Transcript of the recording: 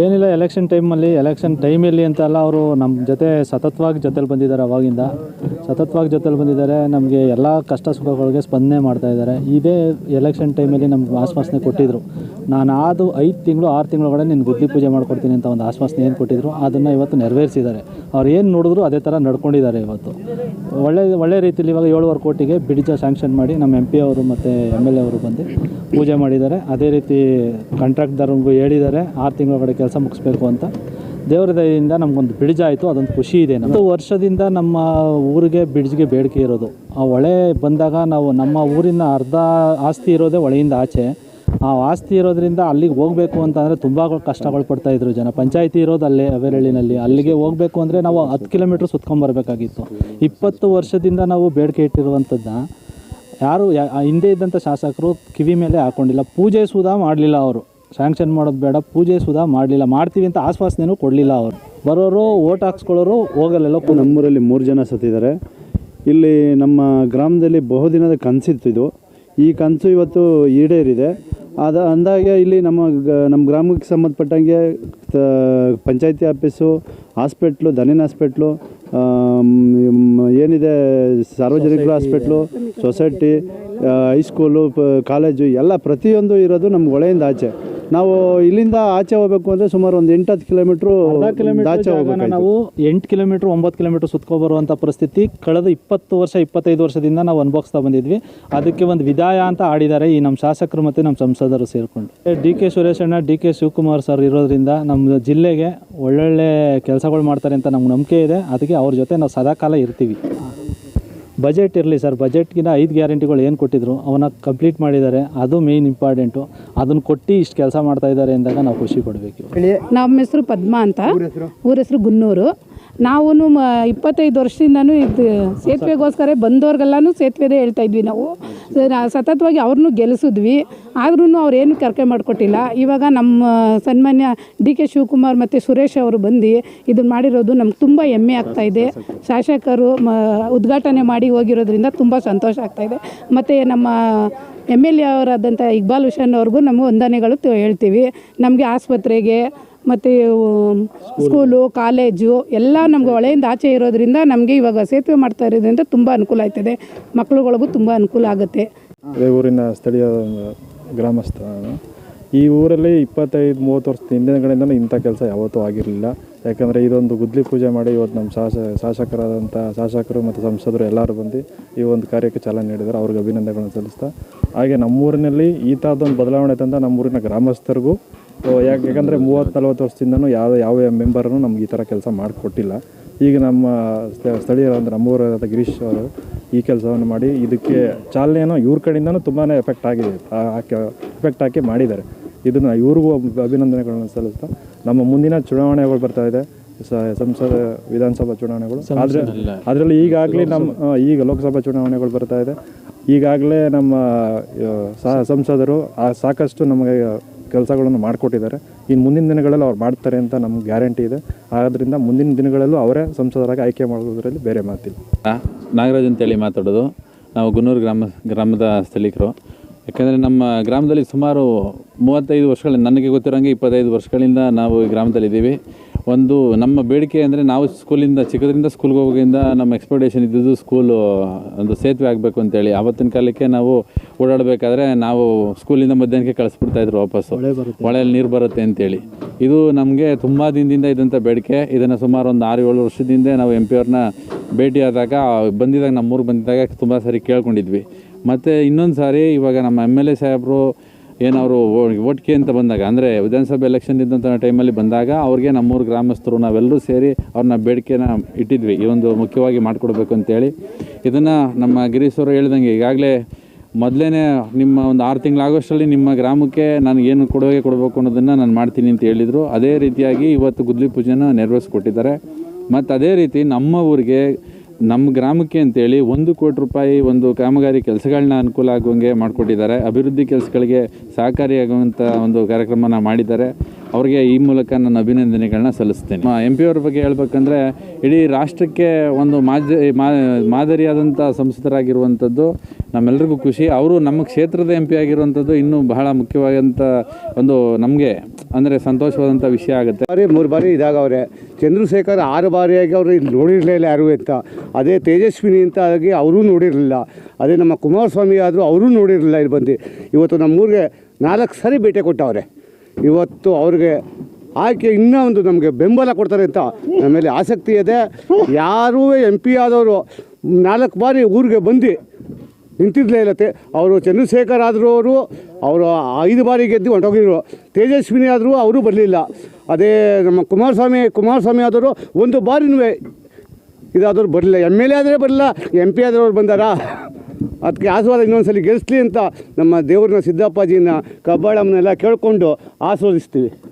ಏನಿಲ್ಲ ಎಲೆಕ್ಷನ್ ಟೈಮಲ್ಲಿ ಎಲೆಕ್ಷನ್ ಟೈಮಲ್ಲಿ ಅಂತಲ್ಲ ಅವರು ನಮ್ಮ ಜೊತೆ ಸತತವಾಗಿ ಜೊತೆಲಿ ಬಂದಿದ್ದಾರೆ ಅವಾಗಿಂದ. ಸತತವಾಗಿ ಜೊತೆಲಿ ಬಂದಿದ್ದಾರೆ, ನಮಗೆ ಎಲ್ಲ ಕಷ್ಟ ಸುಖಗಳಿಗೆ ಸ್ಪಂದನೆ ಮಾಡ್ತಾ ಇದ್ದಾರೆ. ಇದೇ ಎಲೆಕ್ಷನ್ ಟೈಮಲ್ಲಿ ನಮ್ಗೆ ಆಶ್ವಾಸನೆ ಕೊಟ್ಟಿದ್ದರು ನಾನು ಆದು ಐದು ತಿಂಗಳು, ಆರು ತಿಂಗಳೊಳಗಡೆ ನಿನ್ನ ಗುದ್ದಿ ಪೂಜೆ ಮಾಡ್ಕೊಡ್ತೀನಿ ಅಂತ ಒಂದು ಆಶ್ವಾಸನೆ ಏನು ಕೊಟ್ಟಿದ್ರು, ಅದನ್ನು ಇವತ್ತು ನೆರವೇರಿಸಿದ್ದಾರೆ. ಅವ್ರು ಏನು ನೋಡಿದ್ರು ಅದೇ ಥರ ನಡ್ಕೊಂಡಿದ್ದಾರೆ ಇವತ್ತು. ಒಳ್ಳೆ ಒಳ್ಳೆ ರೀತಿಯಲ್ಲಿ ಇವಾಗ ಏಳುವರೆ ಕೋಟಿಗೆ ಬಿಡಿಜ ಸ್ಯಾಂಕ್ಷನ್ ಮಾಡಿ ನಮ್ಮ ಎಂ ಪಿ ಅವರು ಮತ್ತು ಎಂ ಎಲ್ ಎ ಅವರು ಬಂದು ಪೂಜೆ ಮಾಡಿದ್ದಾರೆ. ಅದೇ ರೀತಿ ಕಾಂಟ್ರಾಕ್ಟ್ದವ್ರಿಗೂ ಹೇಳಿದ್ದಾರೆ, ಆರು ತಿಂಗಳೊಳಗಡೆ ಕೆಲಸ ಮುಗಿಸ್ಬೇಕು ಅಂತ. ದೇವರ ದಯದಿಂದ ನಮಗೊಂದು ಬ್ರಿಡ್ಜ್ ಆಯಿತು, ಅದೊಂದು ಖುಷಿ ಇದೆ ಹತ್ತು ವರ್ಷದಿಂದ ನಮ್ಮ ಊರಿಗೆ ಬ್ರಿಡ್ಜ್ಗೆ ಬೇಡಿಕೆ ಇರೋದು. ಆ ಹೊಳೆ ಬಂದಾಗ ನಾವು ನಮ್ಮ ಊರಿನ ಅರ್ಧ ಆಸ್ತಿ ಇರೋದೇ ಹೊಳೆಯಿಂದ ಆಚೆ. ಆ ಆಸ್ತಿ ಇರೋದರಿಂದ ಅಲ್ಲಿಗೆ ಹೋಗಬೇಕು ಅಂತಂದರೆ ತುಂಬ ಕಷ್ಟಗಳು ಪಡ್ತಾ ಇದ್ರು ಜನ. ಪಂಚಾಯಿತಿ ಇರೋದು ಅಲ್ಲೇ, ಅವೆರಳಿನಲ್ಲಿ. ಅಲ್ಲಿಗೆ ಹೋಗಬೇಕು ಅಂದರೆ ನಾವು ಹತ್ತು ಕಿಲೋಮೀಟ್ರ್ ಸುತ್ಕೊಂಬರ್ಬೇಕಾಗಿತ್ತು. ಇಪ್ಪತ್ತು ವರ್ಷದಿಂದ ನಾವು ಬೇಡಿಕೆ ಇಟ್ಟಿರುವಂಥದ್ದನ್ನ ಯಾರು ಹಿಂದೆ ಇದ್ದಂಥ ಶಾಸಕರು ಕಿವಿ ಮೇಲೆ ಹಾಕ್ಕೊಂಡಿಲ್ಲ ಪೂಜೆ ಸುಧಾ ಮಾಡಲಿಲ್ಲ ಅವರು. ಸ್ಯಾಂಕ್ಷನ್ ಮಾಡೋದು ಬೇಡ ಪೂಜೆ ಸುಧಾ ಮಾಡಲಿಲ್ಲ. ಮಾಡ್ತೀವಿ ಅಂತ ಆಶ್ವಾಸನೆನೂ ಕೊಡಲಿಲ್ಲ ಅವರು. ಬರೋರು ಓಟ್ ಹಾಕ್ಸ್ಕೊಳ್ಳೋರು ಹೋಗಲ್ಲೆಲ್ಲ ನಮ್ಮೂರಲ್ಲಿ ಮೂರು ಜನ ಸತ್ತಿದ್ದಾರೆ. ಇಲ್ಲಿ ನಮ್ಮ ಗ್ರಾಮದಲ್ಲಿ ಬಹುದಿನದ ಕನಸಿತ್ತು ಇದು. ಈ ಕನಸು ಇವತ್ತು ಈಡೇರಿದೆ. ಅದ ಅಂದಾಗೆ ಇಲ್ಲಿ ನಮ್ಮ ನಮ್ಮ ಗ್ರಾಮಕ್ಕೆ ಸಂಬಂಧಪಟ್ಟಂಗೆ ಪಂಚಾಯತಿ ಆಫೀಸು ಹಾಸ್ಪಿಟ್ಲು ದನಿನ ಹಾಸ್ಪಿಟ್ಲು ಏನಿದೆ ಸಾರ್ವಜನಿಕರ ಹಾಸ್ಪಿಟ್ಲು ಸೊಸೈಟಿ ಹೈಸ್ಕೂಲು ಕಾಲೇಜು ಎಲ್ಲ ಪ್ರತಿಯೊಂದು ಇರೋದು ನಮ್ಮ ಒಳೆಯಿಂದ ಆಚೆ. ನಾವು ಇಲ್ಲಿಂದ ಆಚೆ ಹೋಗ್ಬೇಕು ಅಂದರೆ ಸುಮಾರು ಒಂದು ಎಂಟು ಹತ್ತು ಕಿಲೋಮೀಟ್ರು ಆಚೆ ಹೋಗೋಣ ನಾವು ಎಂಟು ಕಿಲೋಮೀಟ್ರ್ ಒಂಬತ್ತು ಕಿಲೋಮೀಟ್ರ್ ಸುತ್ಕೊಬರುವಂಥ ಪರಿಸ್ಥಿತಿ. ಕಳೆದ ಇಪ್ಪತ್ತು ವರ್ಷ ಇಪ್ಪತ್ತೈದು ವರ್ಷದಿಂದ ನಾವು ಅನುಭವಿಸ್ತಾ ಬಂದಿದ್ವಿ. ಅದಕ್ಕೆ ಒಂದು ವಿದಾಯ ಅಂತ ಆಡಿದ್ದಾರೆ ಈ ನಮ್ಮ ಶಾಸಕರು ಮತ್ತು ನಮ್ಮ ಸಂಸದರು ಸೇರಿಕೊಂಡು. ಡಿ ಕೆ ಸುರೇಶಣ್ಣ ಡಿ ಕೆ ಶಿವಕುಮಾರ್ ಸರ್ ಇರೋದ್ರಿಂದ ನಮ್ಮ ಜಿಲ್ಲೆಗೆ ಒಳ್ಳೊಳ್ಳೆ ಕೆಲಸಗಳು ಮಾಡ್ತಾರೆ ಅಂತ ನಮ್ಗೆ ನಂಬಿಕೆ ಇದೆ. ಅದಕ್ಕೆ ಅವ್ರ ಜೊತೆ ನಾವು ಸದಾಕಾಲ ಇರ್ತೀವಿ. ಬಜೆಟ್ ಇರಲಿ ಸರ್ ಬಜೆಟ್ಗಿನ ಐದು ಗ್ಯಾರಂಟಿಗಳು ಏನು ಕೊಟ್ಟಿದ್ರು ಅವನ್ನ ಕಂಪ್ಲೀಟ್ ಮಾಡಿದ್ದಾರೆ ಅದು ಮೇಯ್ನ್ ಇಂಪಾರ್ಟೆಂಟು ಅದನ್ನು ಕೊಟ್ಟು ಇಷ್ಟು ಕೆಲಸ ಮಾಡ್ತಾ ಇದ್ದಾರೆ ಅಂದಾಗ ನಾವು ಖುಷಿ ಕೊಡಬೇಕು ನಮ್ಮ ಹೆಸರು ಪದ್ಮ ಅಂತ. ಊರ ಹೆಸರು ಗುನ್ನೂರು. ನಾವು ಇಪ್ಪತ್ತೈದು ವರ್ಷದಿಂದನೂ ಇದು ಸೇತುವೆಗೋಸ್ಕರ ಬಂದವ್ರಿಗೆಲ್ಲನೂ ಸೇತುವೆದೇ ಹೇಳ್ತಾ ಇದ್ವಿ ನಾವು. ಸತತವಾಗಿ ಅವ್ರನ್ನೂ ಗೆಲ್ಲಿಸಿದ್ವಿ ಆದ್ರೂ ಅವ್ರೇನು ಕರ್ಕೆ ಮಾಡಿಕೊಟ್ಟಿಲ್ಲ. ಇವಾಗ ನಮ್ಮ ಸನ್ಮಾನ್ಯ ಡಿ ಕೆ ಶಿವಕುಮಾರ್ ಮತ್ತು ಸುರೇಶ್ ಅವರು ಬಂದು ಇದನ್ನು ಮಾಡಿರೋದು ನಮ್ಗೆ ತುಂಬ ಹೆಮ್ಮೆ ಆಗ್ತಾ ಇದೆ. ಶಾಸಕರು ಮ, ಉದ್ಘಾಟನೆ ಮಾಡಿ ಹೋಗಿರೋದ್ರಿಂದ ತುಂಬ ಸಂತೋಷ ಆಗ್ತಾ ಇದೆ. ಮತ್ತು ನಮ್ಮ ಎಂ ಎಲ್ ಎ ಅವರಾದಂಥ ಇಕ್ಬಾಲ್ ಹುಷನ್ ಅವ್ರಿಗೂ ನಮ್ಮ ವಂದನೆಗಳು ಹೇಳ್ತೀವಿ. ನಮಗೆ ಆಸ್ಪತ್ರೆಗೆ ಮತ್ತು ಸ್ಕೂಲು, ಕಾಲೇಜು ಎಲ್ಲ ನಮ್ಗೆ ಹೊಳೆಯಿಂದ ಆಚೆ ಇರೋದ್ರಿಂದ ನಮಗೆ ಇವಾಗ ಸೇತುವೆ ಮಾಡ್ತಾ ಇರೋದ್ರಿಂದ ತುಂಬ ಅನುಕೂಲ ಆಯ್ತದೆ ಮಕ್ಳುಗಳಿಗೂ ತುಂಬ ಅನುಕೂಲ ಆಗುತ್ತೆ. ಅದೇ ಊರಿನ ಸ್ಥಳೀಯ ಗ್ರಾಮಸ್ಥ ಈ ಊರಲ್ಲಿ ಇಪ್ಪತ್ತೈದು, ಮೂವತ್ತು ವರ್ಷದ ಹಿಂದಿನಗಳಿಂದಲೂ ಇಂಥ ಕೆಲಸ ಯಾವತ್ತೂ ಆಗಿರಲಿಲ್ಲ. ಯಾಕಂದರೆ ಇದೊಂದು ಗುದ್ಲಿ ಪೂಜೆ ಮಾಡಿ ಇವತ್ತು ನಮ್ಮ ಶಾಸ, ಶಾಸಕರಾದಂಥ ಶಾಸಕರು ಮತ್ತು ಸಂಸದರು ಎಲ್ಲರೂ ಬಂದು ಈ ಒಂದು ಕಾರ್ಯಕ್ಕೆ ಚಾಲನೆ ನೀಡಿದ್ದಾರೆ. ಅವ್ರಿಗೆ ಅಭಿನಂದನೆಗಳನ್ನು ಸಲ್ಲಿಸ್ತಾ. ಹಾಗೆ ನಮ್ಮೂರಿನಲ್ಲಿ ಈ ಥರದೊಂದು ಬದಲಾವಣೆ ತಂದ ನಮ್ಮೂರಿನ ಗ್ರಾಮಸ್ಥರಿಗೂ ಆ, ಯಾಕೆ ಯಾಕಂದರೆ ಮೂವತ್ತು ನಲ್ವತ್ತು ವರ್ಷದಿಂದನೂ ಯಾವ ಯಾವ ಮೆಂಬರನ್ನು ನಮ್ಗೆ ಈ ಥರ ಕೆಲಸ ಮಾಡಿಕೊಟ್ಟಿಲ್ಲ. ಈಗ ನಮ್ಮ ಸ್ಥ- ಸ್ಥಳೀಯರಾದ ನಮ್ಮೂರಾದ ಗಿರೀಶ್ ಅವರು ಈ ಕೆಲಸವನ್ನು ಮಾಡಿ ಇದಕ್ಕೆ ಚಾಲನೆಯನ್ನು ಇವ್ರ ಕಡೆಯಿಂದನೂ ತುಂಬಾ ಎಫೆಕ್ಟ್ ಆಗಿದೆ. ಎಫೆಕ್ಟ್ ಹಾಕಿ ಮಾಡಿದ್ದಾರೆ. ಇದನ್ನು ಇವ್ರಿಗೂ ಅಭಿನಂದನೆಗಳನ್ನು ಸಲ್ಲಿಸ್ತಾ ನಮ್ಮ ಮುಂದಿನ ಚುನಾವಣೆಗಳು ಬರ್ತಾ ಇದೆ. ಸಂಸದ ವಿಧಾನಸಭಾ ಚುನಾವಣೆಗಳು. ಆದರೆ ಅದರಲ್ಲಿ ಈಗಾಗಲೇ ನಮ್ಮ ಈಗ ಲೋಕಸಭಾ ಚುನಾವಣೆಗಳು ಬರ್ತಾ ಇದೆ. ಈಗಾಗಲೇ ನಮ್ಮ ಸಂಸದರು ಆ ಸಾಕಷ್ಟು ನಮಗೆ ಕೆಲಸಗಳನ್ನು ಮಾಡಿಕೊಟ್ಟಿದ್ದಾರೆ. ಇನ್ನು ಮುಂದಿನ ದಿನಗಳಲ್ಲಿ ಅವ್ರು ಮಾಡ್ತಾರೆ ಅಂತ ನಮ್ಗೆ ಗ್ಯಾರಂಟಿ ಇದೆ. ಆದ್ದರಿಂದ ಮುಂದಿನ ದಿನಗಳಲ್ಲೂ ಅವರೇ ಸಂಸದರಾಗಿ ಆಯ್ಕೆ ಮಾಡೋದ್ರಲ್ಲಿ ಬೇರೆ ಮಾತಿಲ್ಲ. ನಾಗರಾಜ್ ಅಂತೇಳಿ ಮಾತಾಡೋದು. ನಾವು ಗುನ್ನೂರು ಗ್ರಾಮ, ಗ್ರಾಮದ ಸ್ಥಳೀಕರು. ಯಾಕಂದರೆ ನಮ್ಮ ಗ್ರಾಮದಲ್ಲಿ ಸುಮಾರು ಮೂವತ್ತೈದು ವರ್ಷಗಳಿಂದ, ನನಗೆ ಗೊತ್ತಿರೋಂಗೆ ಇಪ್ಪತ್ತೈದು ವರ್ಷಗಳಿಂದ ನಾವು ಈ ಗ್ರಾಮದಲ್ಲಿದ್ದೀವಿ. ಒಂದು ನಮ್ಮ ಬೇಡಿಕೆ ಅಂದರೆ ನಾವು ಸ್ಕೂಲಿಂದ ಚಿಕ್ಕದ್ರಿಂದ ಸ್ಕೂಲ್ಗೆ ಹೋಗೋದ್ರಿಂದ ನಮ್ಮ ಎಕ್ಸ್ಪೆಕ್ಟೇಷನ್ ಇದ್ದಿದ್ದು ಸ್ಕೂಲು ಒಂದು ಸೇತುವೆ ಆಗಬೇಕು ಅಂತೇಳಿ. ಆವತ್ತಿನ ಕಾಲಕ್ಕೆ ನಾವು ಓಡಾಡಬೇಕಾದ್ರೆ ನಾವು ಸ್ಕೂಲಿಂದ ಮಧ್ಯಾಹ್ನಕ್ಕೆ ಕಳಿಸ್ಬಿಡ್ತಾಯಿದ್ರು ವಾಪಸ್ಸು. ಹೊಳೆಯಲ್ಲಿ ನೀರು ಬರುತ್ತೆ ಅಂತೇಳಿ. ಇದು ನಮಗೆ ತುಂಬ ದಿನದಿಂದ ಇದ್ದಂಥ ಬೇಡಿಕೆ. ಇದನ್ನು ಸುಮಾರು ಒಂದು ಆರು ಏಳು ವರ್ಷದಿಂದ ನಾವು ಎಂ ಪಿ ಅವ್ರನ್ನ ಭೇಟಿಯಾದಾಗ ಬಂದಿದ್ದಾಗ ನಮ್ಮೂರಿಗೆ ಬಂದಿದ್ದಾಗ ತುಂಬ ಸಾರಿ ಕೇಳ್ಕೊಂಡಿದ್ವಿ. ಮತ್ತು ಇನ್ನೊಂದು ಸಾರಿ ಇವಾಗ ನಮ್ಮ ಎಂ ಎಲ್ ಎ ಸಾಹೇಬರು ಏನವರು ಒಟ್ಟಿಗೆ ಅಂತ ಬಂದಾಗ, ಅಂದರೆ ವಿಧಾನಸಭೆ ಎಲೆಕ್ಷನ್ ಇದ್ದಂಥ ಟೈಮಲ್ಲಿ ಬಂದಾಗ ಅವ್ರಿಗೆ ನಮ್ಮೂರು ಗ್ರಾಮಸ್ಥರು ನಾವೆಲ್ಲರೂ ಸೇರಿ ಅವ್ರನ್ನ ಬೇಡಿಕೆನ ಇಟ್ಟಿದ್ವಿ. ಈ ಒಂದು ಮುಖ್ಯವಾಗಿ ಮಾಡಿಕೊಡ್ಬೇಕು ಅಂತೇಳಿ. ಇದನ್ನು ನಮ್ಮ ಗಿರೀಶ್ ಅವರು ಹೇಳ್ದಂಗೆ ಈಗಾಗಲೇ ಮೊದಲೇ ನಿಮ್ಮ ಒಂದು ಆರು ತಿಂಗಳಾಗೋಷ್ಟರಲ್ಲಿ ನಿಮ್ಮ ಗ್ರಾಮಕ್ಕೆ ನಾನು ಏನು ಕೊಡುಗೆ ಕೊಡಬೇಕು ಅನ್ನೋದನ್ನು ನಾನು ಮಾಡ್ತೀನಿ ಅಂತ ಹೇಳಿದರು. ಅದೇ ರೀತಿಯಾಗಿ ಇವತ್ತು ಗುದ್ಲಿ ಪೂಜೆನ ನೆರವೇರಿಸ್ಕೊಟ್ಟಿದ್ದಾರೆ. ಮತ್ತು ಅದೇ ರೀತಿ ನಮ್ಮ ಊರಿಗೆ ನಮ್ಮ ಗ್ರಾಮಕ್ಕೆ ಅಂತೇಳಿ ಒಂದು ಕೋಟಿ ರೂಪಾಯಿ ಒಂದು ಕಾಮಗಾರಿ ಕೆಲಸಗಳನ್ನ ಅನುಕೂಲ ಆಗುವಂಗೆ ಮಾಡಿಕೊಟ್ಟಿದ್ದಾರೆ. ಅಭಿವೃದ್ಧಿ ಕೆಲಸಗಳಿಗೆ ಸಹಕಾರಿಯಾಗುವಂಥ ಒಂದು ಕಾರ್ಯಕ್ರಮನ ಮಾಡಿದ್ದಾರೆ. ಅವ್ರಿಗೆ ಈ ಮೂಲಕ ನನ್ನ ಅಭಿನಂದನೆಗಳನ್ನ ಸಲ್ಲಿಸ್ತೇನೆ. ಎಂ ಪಿ ಅವ್ರ ಬಗ್ಗೆ ಹೇಳ್ಬೇಕಂದ್ರೆ, ಇಡೀ ರಾಷ್ಟ್ರಕ್ಕೆ ಒಂದು ಮಾದರಿಯಾದಂಥ ಸಂಸದರಾಗಿರುವಂಥದ್ದು ನಮ್ಮೆಲ್ಲರಿಗೂ ಖುಷಿ. ಅವರು ನಮ್ಮ ಕ್ಷೇತ್ರದ ಎಂ ಪಿ ಆಗಿರುವಂಥದ್ದು ಇನ್ನೂ ಬಹಳ ಮುಖ್ಯವಾದಂಥ ಒಂದು ನಮಗೆ, ಅಂದರೆ ಸಂತೋಷವಾದಂಥ ವಿಷಯ ಆಗುತ್ತೆ. ಬಾರಿ, ಮೂರು ಬಾರಿ ಇದಾಗವ್ರೆ ಚಂದ್ರಶೇಖರ್ ಆರು ಬಾರಿಯಾಗಿ ಅವರು ನೋಡಿರಲಿಲ್ಲ ಯಾರು ಅಂತ. ಅದೇ ತೇಜಸ್ವಿನಿ ಅಂತ ಆಗಿ ಅವರೂ ನೋಡಿರಲಿಲ್ಲ. ಅದೇ ನಮ್ಮ ಕುಮಾರಸ್ವಾಮಿ ಆದರೂ ಅವರೂ ನೋಡಿರಲಿಲ್ಲ ಇಲ್ಲಿ ಬಂದು. ಇವತ್ತು ನಮ್ಮೂರಿಗೆ ನಾಲ್ಕು ಸಾರಿ ಭೇಟಿ ಕೊಟ್ಟವ್ರೆ. ಇವತ್ತು ಅವ್ರಿಗೆ ಆಕೆ ಇನ್ನೂ ಒಂದು ನಮಗೆ ಬೆಂಬಲ ಕೊಡ್ತಾರೆ ಅಂತ ನಮ್ಮ ಆಸಕ್ತಿ ಇದೆ. ಯಾರೂ ಎಂ ಪಿ ಆದವರು ನಾಲ್ಕು ಬಾರಿ ಊರಿಗೆ ಬಂದು ನಿಂತಿದ್ಲೇ ಇಲ್ಲತ್ತೆ ಅವರು ಚಂದ್ರಶೇಖರ್ ಆದರೂ ಅವರು ಅವರು ಐದು ಬಾರಿ ಗೆದ್ದು ಹೊಂಟೋಗಿದ್ರು. ತೇಜಸ್ವಿನಿ ಆದರೂ ಅವರು ಬರಲಿಲ್ಲ. ಅದೇ ನಮ್ಮ ಕುಮಾರಸ್ವಾಮಿ ಕುಮಾರಸ್ವಾಮಿ ಆದವರು ಒಂದು ಬಾರಿನೂ ಇದಾದರೂ ಬರಲಿಲ್ಲ. ಎಂ ಎಲ್ ಎ ಆದರೆ ಬರಲಿಲ್ಲ, ಎಂ ಪಿ ಆದವ್ರು ಬಂದಾರ? ಅದಕ್ಕೆ ಆಶೀರ್ವಾದ ಇನ್ನೊಂದ್ಸಲಿ ಗೆಲ್ಲಿಸ್ಲಿ ಅಂತ ನಮ್ಮ ದೇವ್ರನ್ನ ಸಿದ್ದಪ್ಪಾಜಿನ ಕಬ್ಬಾಳಮ್ಮನೆಲ್ಲ ಕೇಳಿಕೊಂಡು ಆಶೀರ್ವದಿಸ್ತೀವಿ.